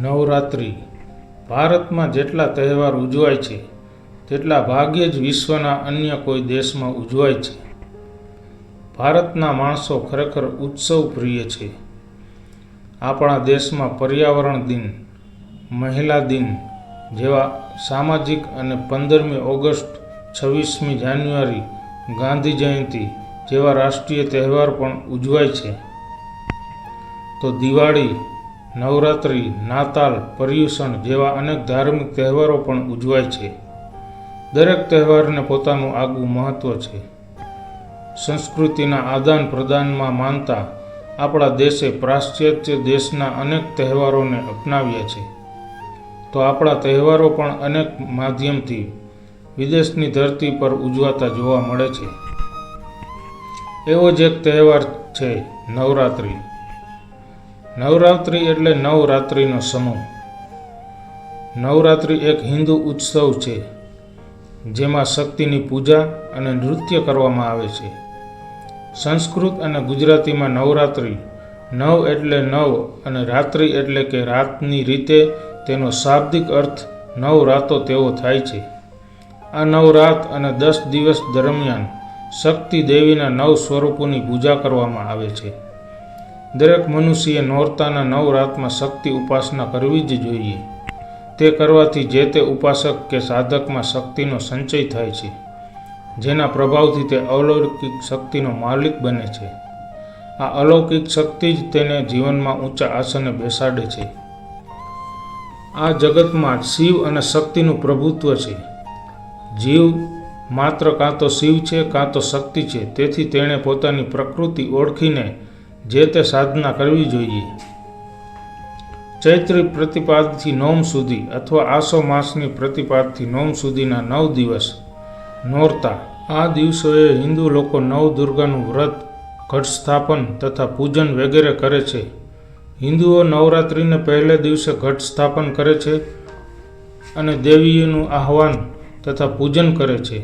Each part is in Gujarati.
નવરાત્રિ. ભારતમાં જેટલા તહેવાર ઉજવાય છે, તેટલા ભાગ્યે જ વિશ્વના અન્ય કોઈ દેશમાં ઉજવાય છે. ભારતના માણસો ખરેખર ઉત્સવ પ્રિય છે. આપણા દેશમાં પર્યાવરણ દિન, મહિલા દિન જેવા સામાજિક અને પંદરમી ઓગસ્ટ છવ્વીસમી જાન્યુઆરી ગાંધી જયંતિ જેવા રાષ્ટ્રીય તહેવાર પણ ઉજવાય છે. તો દિવાળી નવરાત્રિ, નાતાલ, પર્યુષણ જેવા અનેક ધાર્મિક તહેવારો પણ ઉજવાય છે. દરેક તહેવારને પોતાનું આગવું મહત્ત્વ છે. સંસ્કૃતિના આદાન પ્રદાનમાં માનતા આપણા દેશે પાશ્ચાત્ય દેશના અનેક તહેવારોને અપનાવ્યા છે. તો આપણા તહેવારો પણ અનેક માધ્યમથી વિદેશની ધરતી પર ઉજવાતા જોવા મળે છે. એવો જ એક તહેવાર છે નવરાત્રિ. નવરાત્રિ એટલે નવ રાત્રિનો સમૂહ. નવરાત્રિ એક હિન્દુ ઉત્સવ છે, જેમાં શક્તિની પૂજા અને નૃત્ય કરવામાં આવે છે. સંસ્કૃત અને ગુજરાતીમાં નવરાત્રિ, નવ એટલે નવ અને રાત્રિ એટલે કે રાતની રીતે તેનો શાબ્દિક અર્થ નવ રાતો તેવો થાય છે. આ નવ રાત અને દસ દિવસ દરમિયાન શક્તિ દેવીના નવ સ્વરૂપોની પૂજા કરવામાં આવે છે. દરેક મનુષ્યએ નોરતાના નવ રાતમાં શક્તિ ઉપાસના કરવી જ જોઈએ. તે કરવાથી જે તે ઉપાસક કે સાધકમાં શક્તિનો સંચય થાય છે, જેના પ્રભાવથી તે અલૌકિક શક્તિનો માલિક બને છે. આ અલૌકિક શક્તિ જ તેને જીવનમાં ઊંચા આસને બેસાડે છે. આ જગતમાં શિવ અને શક્તિનું પ્રભુત્વ છે. જીવ માત્ર કાં તો શિવ છે, કાં તો શક્તિ છે, તેથી તેણે પોતાની પ્રકૃતિ ઓળખીને જે તે સાધના કરવી જોઈએ. ચૈત્રી પ્રતિપાદથી નોમ સુધી અથવા આસો માસની પ્રતિપાદથી નોમ સુધીના નવ દિવસ નોરતા. આ દિવસોએ હિન્દુ લોકો નવ દુર્ગાનું વ્રત ઘટ સ્થાપન તથા પૂજન વગેરે કરે છે. હિન્દુઓ નવરાત્રિને પહેલે દિવસે ઘટ સ્થાપન કરે છે અને દેવીઓનું આહવાન તથા પૂજન કરે છે.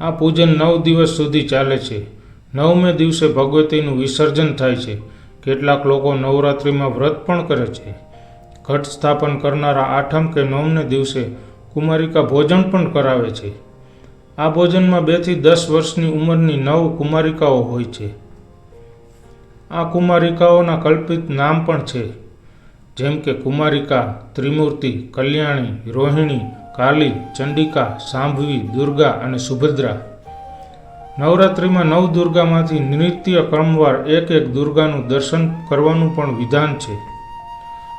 આ પૂજન નવ દિવસ સુધી ચાલે છે. નવમે દિવસે ભગવતીનું વિસર્જન થાય છે. કેટલાક લોકો નવરાત્રિમાં વ્રત પણ કરે છે. ઘટ સ્થાપન કરનારા આઠમ કે નવમને દિવસે કુમારિકા ભોજન પણ કરાવે છે. આ ભોજનમાં બેથી દસ વર્ષની ઉંમરની નવ કુમારિકાઓ હોય છે. આ કુમારિકાઓના કલ્પિત નામ પણ છે. જેમ કે કુમારિકા, ત્રિમૂર્તિ, કલ્યાણી, રોહિણી, કાલી, ચંડિકા, સાંભવી, દુર્ગા અને સુભદ્રા. નવરાત્રિમાં નવ દુર્ગામાંથી નૃત્ય ક્રમવાર એક એક દુર્ગાનું દર્શન કરવાનું પણ વિધાન છે.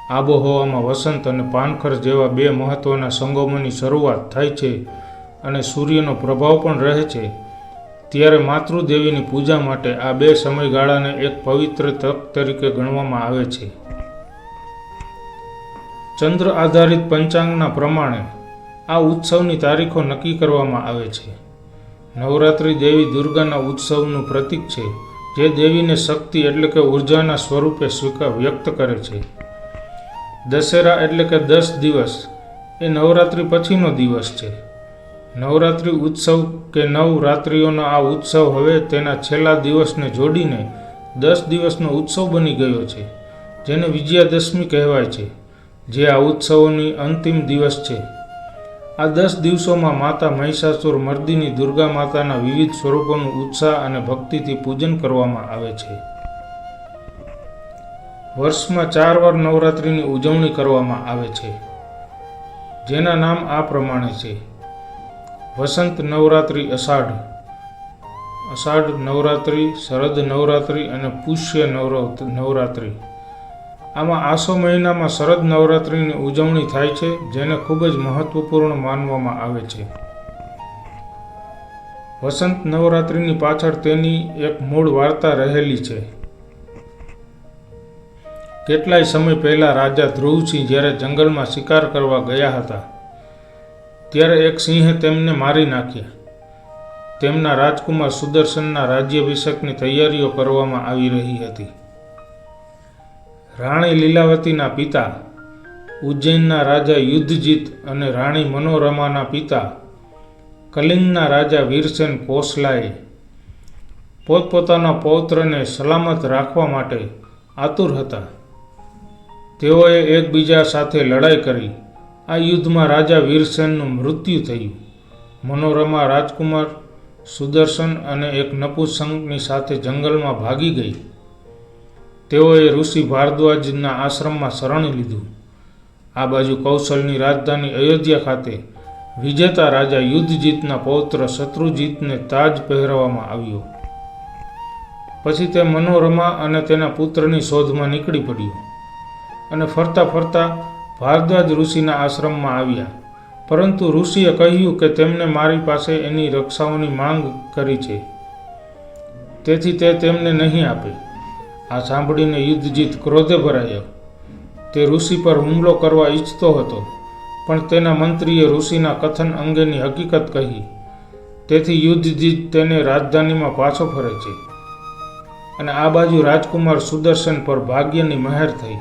આબોહવામાં વસંત અને પાનખર જેવા બે મહત્ત્વના સંગમોની શરૂઆત થાય છે અને સૂર્યનો પ્રભાવ પણ રહે છે. ત્યારે માતૃદેવીની પૂજા માટે આ બે સમયગાળાને એક પવિત્ર તક તરીકે ગણવામાં આવે છે. ચંદ્ર આધારિત પંચાંગના પ્રમાણે આ ઉત્સવની તારીખો નક્કી કરવામાં આવે છે. નવરાત્રિ દેવી દુર્ગાના ઉત્સવનું પ્રતીક છે, જે દેવીને શક્તિ એટલે કે ઉર્જાના સ્વરૂપે સ્વીકાર વ્યક્ત કરે છે. દશેરા એટલે કે દસ દિવસ એ નવરાત્રિ પછીનો દિવસ છે. નવરાત્રિ ઉત્સવ કે નવ રાત્રિઓનો આ ઉત્સવ હવે તેના છેલ્લા દિવસને જોડીને દસ દિવસનો ઉત્સવ બની ગયો છે, જેને વિજયાદશમી કહેવાય છે, જે આ ઉત્સવોની અંતિમ દિવસ છે. આ દસ દિવસોમાં માતા મહિષાસુર મર્દિની દુર્ગા માતાના વિવિધ સ્વરૂપોનું ઉત્સાહ અને ભક્તિથી પૂજન કરવામાં આવે છે. વર્ષમાં ચાર વાર નવરાત્રિની ઉજવણી કરવામાં આવે છે. જેના નામ આ પ્રમાણે છે. વસંત નવરાત્રિ અષાઢ અષાઢ નવરાત્રિ, શરદ નવરાત્રિ અને પુષ્ય નવરાત નવરાત્રિ. આમાં આસો મહિનામાં શરદ નવરાત્રિની ઉજવણી થાય છે, જેને ખૂબ જ મહત્વપૂર્ણ માનવામાં આવે છે. વસંત નવરાત્રિની પાછળ તેની એક મૂળ વાર્તા રહેલી છે. કેટલાય સમય પહેલાં રાજા ધ્રુવસિંહ જ્યારે જંગલમાં શિકાર કરવા ગયા હતા, ત્યારે એક સિંહે તેમને મારી નાખ્યા. તેમના રાજકુમાર સુદર્શનના રાજ્યાભિષેકની તૈયારીઓ કરવામાં આવી રહી હતી. રાણી લીલાવતીના પિતા, ઉજ્જૈનના રાજા યુદ્ધજીત અને રાણી મનોરમાના પિતા, કલિંગના રાજા વીરસેન કોસલાએ પોતપોતાના પૌત્રને સલામત રાખવા માટે આતુર હતા. તેઓએ એકબીજા સાથે લડાઈ કરી. આ યુદ્ધમાં રાજા વીરસેનનું મૃત્યુ થયું. મનોરમા રાજકુમાર, સુદર્શન અને એક નપુંસકની સાથે જંગલમાં ભાગી ગઈ. તેઓએ ઋષિ ભારદ્વાજના આશ્રમમાં શરણ લીધું. આ બાજુ કૌશલની રાજધાની અયોધ્યા ખાતે વિજેતા રાજા યુદ્ધજીતના પૌત્ર શત્રુજીતને તાજ પહેરવામાં આવ્યો. પછી તે મનોરમા અને તેના પુત્રની શોધમાં નીકળી પડ્યો અને ફરતા ફરતા ભારદ્વાજ ઋષિના આશ્રમમાં આવ્યા. પરંતુ ઋષિએ કહ્યું કે તેમને મારી પાસે એની રક્ષાઓની માંગ કરી છે. તેથી તે તેમને નહીં આપે. આ સાંભળીને યુદ્ધજીત ક્રોધે ભરાયો. તે ઋષિ પર હુમલો કરવા ઈચ્છતો હતો, પણ તેના મંત્રીએ ઋષિના કથન અંગેની હકીકત કહી. તેથી યુદ્ધજીત તેને રાજધાનીમાં પાછો ફરે છે અને આ બાજુ રાજકુમાર સુદર્શન પર ભાગ્યની મહેર થઈ.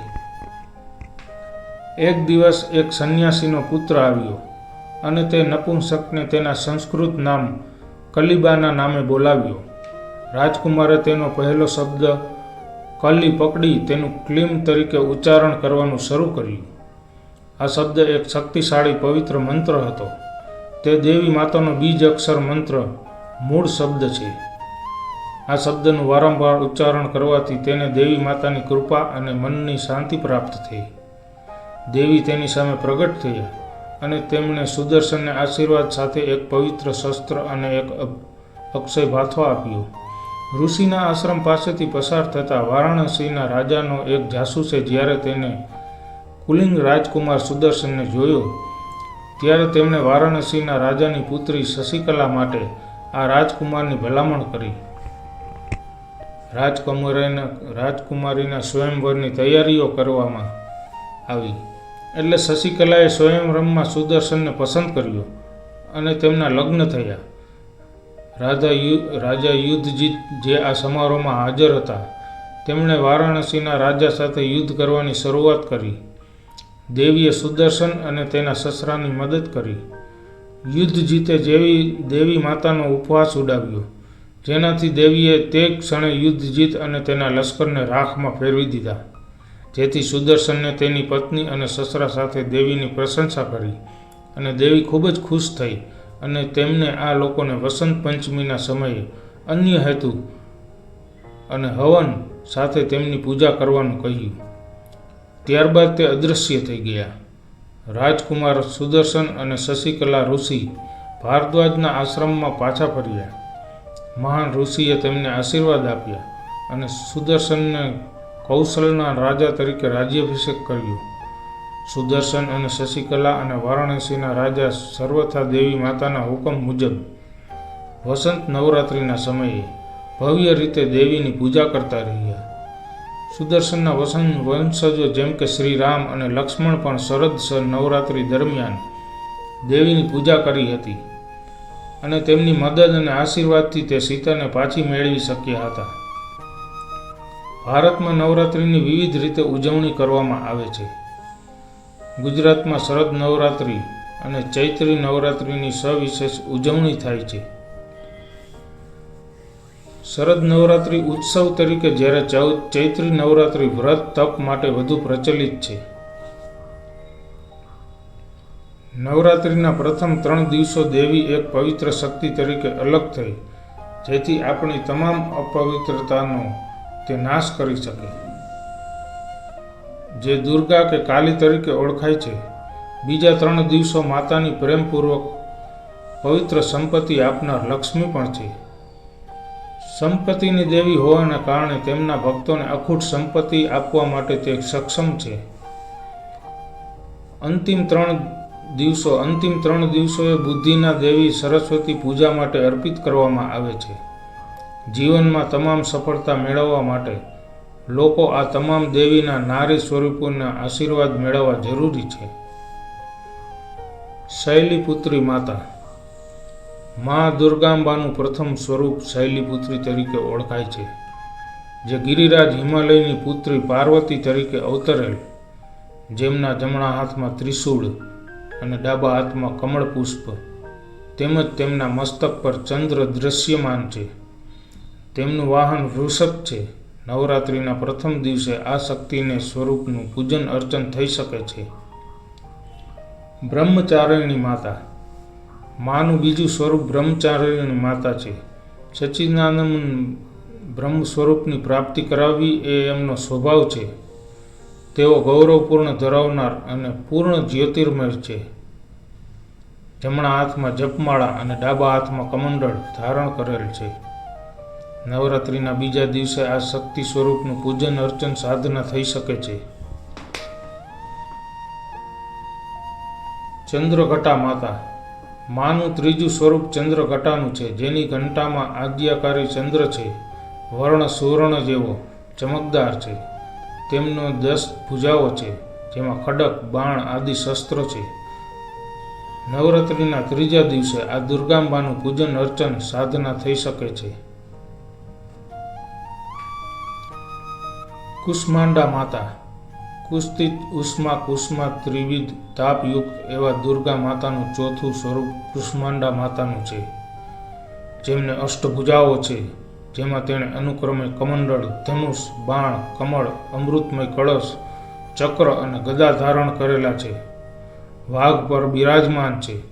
એક દિવસ એક સંન્યાસીનો પુત્ર આવ્યો અને તે નપુંસકને તેના સંસ્કૃત નામ કલિબાના નામે બોલાવ્યો. રાજકુમારે તેનો પહેલો શબ્દ કલી પકડી તેનું ક્લિમ તરીકે ઉચ્ચારણ કરવાનું શરૂ કર્યું. આ શબ્દ એક શક્તિશાળી પવિત્ર મંત્ર હતો. તે દેવી માતાનો બીજ અક્ષર મંત્ર મૂળ શબ્દ છે. આ શબ્દનું વારંવાર ઉચ્ચારણ કરવાથી તેને દેવી માતાની કૃપા અને મનની શાંતિ પ્રાપ્ત થઈ. દેવી તેની સામે પ્રગટ થયા અને તેમણે સુદર્શનને આશીર્વાદ સાથે એક પવિત્ર શસ્ત્ર અને એક અક્ષય ભાથો આપ્યો. ઋષિના આશ્રમ પાસેથી પસાર થતા વારાણસીના રાજાનો એક જાસૂસે જ્યારે તેને કુલિંગ રાજકુમાર સુદર્શનને જોયો, ત્યારે તેમણે વારાણસીના રાજાની પુત્રી શશિકલા માટે આ રાજકુમારની ભલામણ કરી. રાજકુમારીના રાજકુમારીના સ્વયંવરની તૈયારીઓ કરવામાં આવી, એટલે શશિકલાએ સ્વયંવરમાં સુદર્શનને પસંદ કર્યો અને તેમના લગ્ન થયા. રાજા રાજા યુદ્ધજીત જે આ સમારોહમાં હાજર હતા, તેમણે વારાણસીના રાજા સાથે યુદ્ધ કરવાની શરૂઆત કરી. દેવીએ સુદર્શન અને તેના સસરાની મદદ કરી. યુદ્ધ જીતે જેવી દેવી માતાનો ઉપવાસ ઉડાવ્યો, જેનાથી દેવીએ તે ક્ષણે યુદ્ધ જીત અને તેના લશ્કરને રાખમાં ફેરવી દીધા. જેથી સુદર્શનને તેની પત્ની અને સસરા સાથે દેવીની પ્રશંસા કરી અને દેવી ખૂબ જ ખુશ થઈ અને તેમને આ લોકોને વસંત પંચમીના સમયે અન્ય હેતુ અને હવન સાથે તેમની પૂજા કરવાનું કહ્યું. ત્યારબાદ તે અદૃશ્ય થઈ ગયા. રાજકુમાર સુદર્શન અને શશિકલા ઋષિ ભારદ્વાજના આશ્રમમાં પાછા ફર્યા. મહાન ઋષિએ તેમને આશીર્વાદ આપ્યા અને સુદર્શનને કૌશલના રાજા તરીકે રાજ્યાભિષેક કર્યો. સુદર્શન અને શશિકલા અને વારાણસીના રાજા સર્વથા દેવી માતાના હુકમ મુજબ વસંત નવરાત્રિના સમયે ભવ્ય રીતે દેવીની પૂજા કરતા રહ્યા. સુદર્શનના વસન વંશજો જેમ કે શ્રી રામ અને લક્ષ્મણ પણ શરદ નવરાત્રિ દરમિયાન દેવીની પૂજા કરી હતી અને તેમની મદદ અને આશીર્વાદથી તે સીતાને પાછી મેળવી શક્યા હતા. ભારતમાં નવરાત્રિની વિવિધ રીતે ઉજવણી કરવામાં આવે છે. ગુજરાતમાં શરદ નવરાત્રિ અને ચૈત્રી નવરાત્રિની સવિશેષ ઉજવણી થાય છે. શરદ નવરાત્રિ ઉત્સવ તરીકે જ્યારે ચૌદ ચૈત્રી નવરાત્રિ વ્રત, તપ માટે વધુ પ્રચલિત છે. નવરાત્રિના પ્રથમ ત્રણ દિવસો દેવી એક પવિત્ર શક્તિ તરીકે અલગ થઈ, જેથી આપણી તમામ અપવિત્રતાનો તે નાશ કરી શકે. જે દુર્ગા કે કાલી તરીકે ઓળખાય છે. બીજા ત્રણ દિવસો માતાની પ્રેમપૂર્વક પવિત્ર સંપત્તિ આપનાર લક્ષ્મી પણ છે. સંપત્તિની દેવી હોવાના કારણે તેમના ભક્તોને અખૂટ સંપત્તિ આપવા માટે તે સક્ષમ છે. અંતિમ ત્રણ દિવસો, અંતિમ ત્રણ દિવસોએ બુદ્ધિના દેવી સરસ્વતી પૂજા માટે અર્પિત કરવામાં આવે છે. જીવનમાં તમામ સફળતા મેળવવા માટે લોકો આ તમામ દેવીના નારી સ્વરૂપોના આશીર્વાદ મેળવવા જરૂરી છે. શૈલીપુત્રી માતા. મા દુર્ગાંબાનું પ્રથમ સ્વરૂપ શૈલીપુત્રી તરીકે ઓળખાય છે, જે ગિરિરાજ હિમાલયની પુત્રી પાર્વતી તરીકે અવતરેલ, જેમના જમણા હાથમાં ત્રિશૂળ અને ડાબા હાથમાં કમળ પુષ્પ, તેમજ તેમના મસ્તક પર ચંદ્ર દૃશ્યમાન છે. તેમનું વાહન વૃષભ છે. નવરાત્રિના પ્રથમ દિવસે આ શક્તિને સ્વરૂપનું પૂજન અર્ચન થઈ શકે છે. બ્રહ્મચારિણી માતા. માનું બીજું સ્વરૂપ બ્રહ્મચારિણી માતા છે. સચ્ચિદાનંદ બ્રહ્મ સ્વરૂપની પ્રાપ્તિ કરાવવી એ એમનો સ્વભાવ છે. તેઓ ગૌરવપૂર્ણ ધરાવનાર અને પૂર્ણ જ્યોતિર્મય છે. જમણા હાથમાં જપમાળા અને ડાબા હાથમાં કમંડળ ધારણ કરેલ છે. નવરાત્રિના બીજા દિવસે આ શક્તિ સ્વરૂપનું પૂજન અર્ચન સાધના થઈ શકે છે. ચંદ્રઘટા માતા. માનું ત્રીજું સ્વરૂપ ચંદ્રઘટાનું છે, જેની ઘંટામાં આજ્ઞાકારી ચંદ્ર છે, વર્ણ સુવર્ણ જેવો ચમકદાર છે. તેમનો દસ ભુજાઓ છે, જેમાં ખડક, બાણ આદિ શસ્ત્રો છે. નવરાત્રિના ત્રીજા દિવસે આ દુર્ગાંબાનું પૂજન અર્ચન સાધના થઈ શકે છે. કુષ્માંડા માતા, કુસ્તિત ઉષ્મા કુષ્મા ત્રિવિધ તાપયુક્ત એવા દુર્ગા માતાનું ચોથું સ્વરૂપ કુષ્માંડા માતાનું છે, જેમને અષ્ટભુજાઓ છે, જેમાં તેણે અનુક્રમે કમંડળ, ધનુષ, બાણ, કમળ, અમૃતમય કળશ, ચક્ર અને ગદા ધારણ કરેલા છે. વાઘ પર બિરાજમાન છે.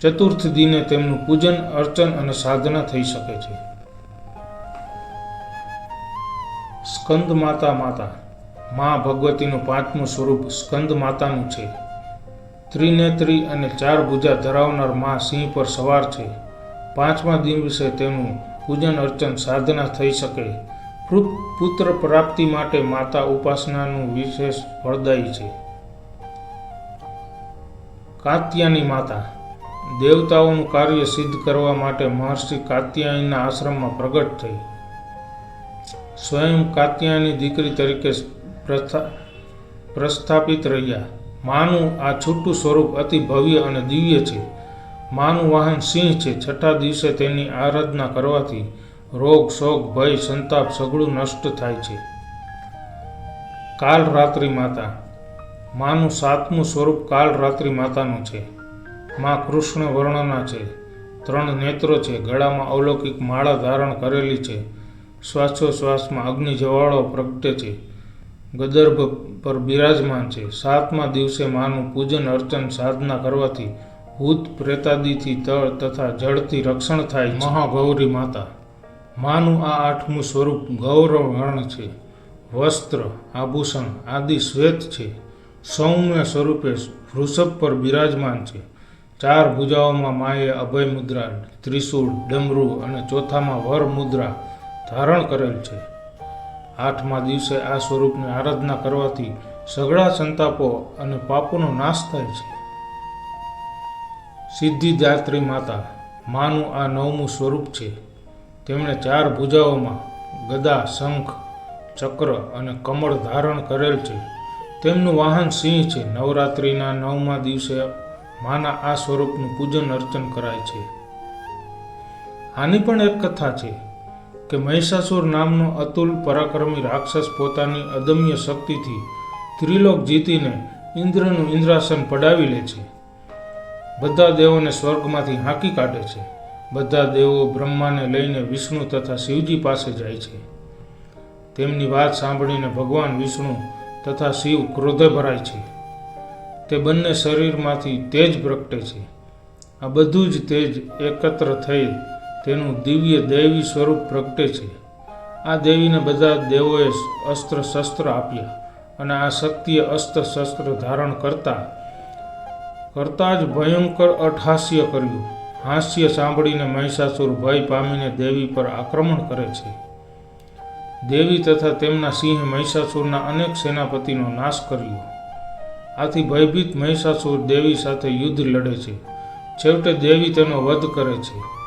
ચતુર્થ દિને તેમનું પૂજન, અર્ચન અને સાધના થઈ શકે છે. સ્કંદ માતા માતા. મા ભગવતીનું પાંચમું સ્વરૂપ સ્કંદ માતાનું છે. ત્રિનેત્રી અને ચાર ભુજા ધરાવનાર મા સિંહ પર સવાર છે. પાંચમા દિવસે તેનું પૂજન અર્ચન સાધના થઈ શકે. પુત્ર પ્રાપ્તિ માટે માતા ઉપાસનાનું વિશેષ ફળદાયી છે. કાત્યાની માતા. દેવતાઓનું કાર્ય સિદ્ધ કરવા માટે મહર્ષિ કાત્યાયનના આશ્રમમાં પ્રગટ થઈ. સ્વયં કાત્યાની દીકરી તરીકે પ્રથા, પ્રસ્થાપિત રહ્યા. માનું આ છૂટું સ્વરૂપ અતિ ભવ્ય અને દિવ્ય છે. માનું વાહન સિંહ છે. છઠ્ઠા દિવસે તેની આરાધના કરવાથી રોગ, શોક, ભય, સંતાપ સગળું નષ્ટ થાય છે. કાલ રાત્રિ માતા. માનું સાતમું સ્વરૂપ કાલ રાત્રિ માતાનું છે. માં કૃષ્ણ વર્ણના છે. ત્રણ નેત્રો છે. ગળામાં અલૌકિક માળા ધારણ કરેલી છે. શ્વાસોશ્વાસમાં અગ્નિ જવાળો પ્રગટે છે. ગદર્ભ પર બિરાજમાન છે. સાતમા દિવસે માનું પૂજન અર્ચન સાધના કરવાથી ભૂત પ્રેતાદિથી તળ તથા જળથી રક્ષણ થાય. મહાગૌરી માતા, માનું આ આઠમું સ્વરૂપ ગૌરવ વર્ણ છે. વસ્ત્ર, આભૂષણ આદિ શ્વેત છે. સૌમ્ય સ્વરૂપે વૃષભ પર બિરાજમાન છે. ચાર ભુજાઓમાં માએ અભય મુદ્રા ત્રિશૂળ, ડમરુ અને ચોથામાં વર મુદ્રા ધારણ કરેલ છે. આઠમા દિવસે આ સ્વરૂપની આરાધના કરવાથી સઘળા સંતાપો અને પાપોનો નાશ થાય છે. સિદ્ધિદાત્રી માતા, માનું આ નવમું સ્વરૂપ છે. તેમણે ચાર ભુજાઓમાં ગદા, શંખ, ચક્ર અને કમળ ધારણ કરેલ છે. તેમનું વાહન સિંહ છે. નવરાત્રિના નવમા દિવસે માના આ સ્વરૂપનું પૂજન અર્ચન કરાય છે. આની પણ એક કથા છે. કે મહિષાસુર નામનો અતુલ પરાક્રમી રાક્ષસ પોતાની અદમ્ય શક્તિથી ત્રિલોક જીતીને ઇન્દ્રનું ઇન્દ્રાસન પડાવી લે છે. બધા દેવોને સ્વર્ગમાંથી હાંકી કાઢે છે. બધા દેવો બ્રહ્માને લઈને વિષ્ણુ તથા શિવજી પાસે જાય છે. તેમની વાત સાંભળીને ભગવાન વિષ્ણુ તથા શિવ ક્રોધે ભરાય છે. તે બંને શરીરમાંથી તેજ પ્રગટે છે. આ બધું જ તેજ એકત્ર થઈ તેનું દિવ્ય દૈવી સ્વરૂપ પ્રગટે છે. આ દેવીને બધા દેવોએ અસ્ત્ર શસ્ત્ર આપ્યા અને આ શક્તિએ અસ્ત્ર શસ્ત્ર ધારણ કરતા કરતા જ ભયંકર અઠાસ્ય કર્યું. હાસ્ય સાંભળીને મહિષાસુર ભય પામીને દેવી પર આક્રમણ કરે છે. દેવી તથા તેમના સિંહે મહિષાસુરના અનેક સેનાપતિનો નાશ કર્યો. આથી ભયભીત મહિષાસુર દેવી સાથે યુદ્ધ લડે છે. છેવટે દેવી તેનો વધ કરે છે.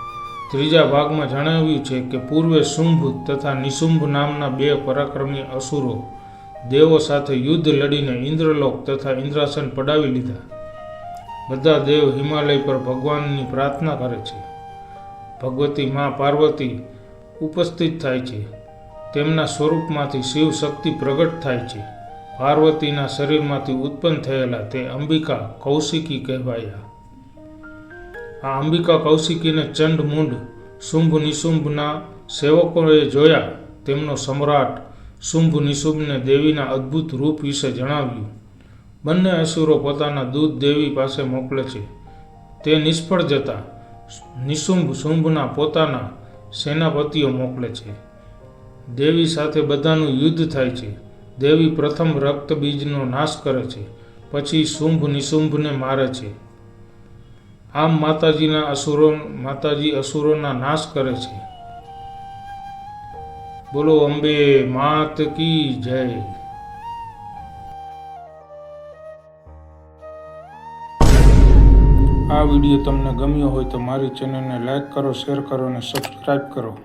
ત્રીજા ભાગમાં જણાવ્યું છે કે પૂર્વે શુંભ તથા નિશુંભ નામના બે પરાક્રમી અસુરો દેવો સાથે યુદ્ધ લડીને ઇન્દ્રલોક તથા ઇન્દ્રાસન પડાવી લીધા. બધા દેવ હિમાલય પર ભગવાનની પ્રાર્થના કરે છે. ભગવતી મા પાર્વતી ઉપસ્થિત થાય છે. તેમના સ્વરૂપમાંથી શિવ શક્તિ પ્રગટ થાય છે. પાર્વતીના શરીરમાંથી ઉત્પન્ન થયેલા તે અંબિકા કૌશિકી કહેવાયા. આ અંબિકા કૌશિકીને ચંડ મુંડ, શુંભ નિશુંભના સેવકોએ જોયા, તેમનો સમ્રાટ શુંભ નિશુંભને દેવીના અદ્ભુત રૂપ વિશે જણાવ્યું. બંને અસુરો પોતાના દૂધ દેવી પાસે મોકલે છે. તે નિષ્ફળ જતા નિશુંભ શુંભના પોતાના સેનાપતિઓ મોકલે છે. દેવી સાથે બધાનું યુદ્ધ થાય છે. દેવી પ્રથમ રક્તબીજનો નાશ કરે છે. પછી શુંભ નિશુંભને મારે છે. આમ માતાજીના અસુરો માતાજી અસુરોના નાશ કરે છે. બોલો, અંબે માત કી જય. આ વીડિયો તમને ગમ્યો હોય તો મારી ચેનલને લાઈક કરો, શેર કરો અને સબસ્ક્રાઈબ કરો.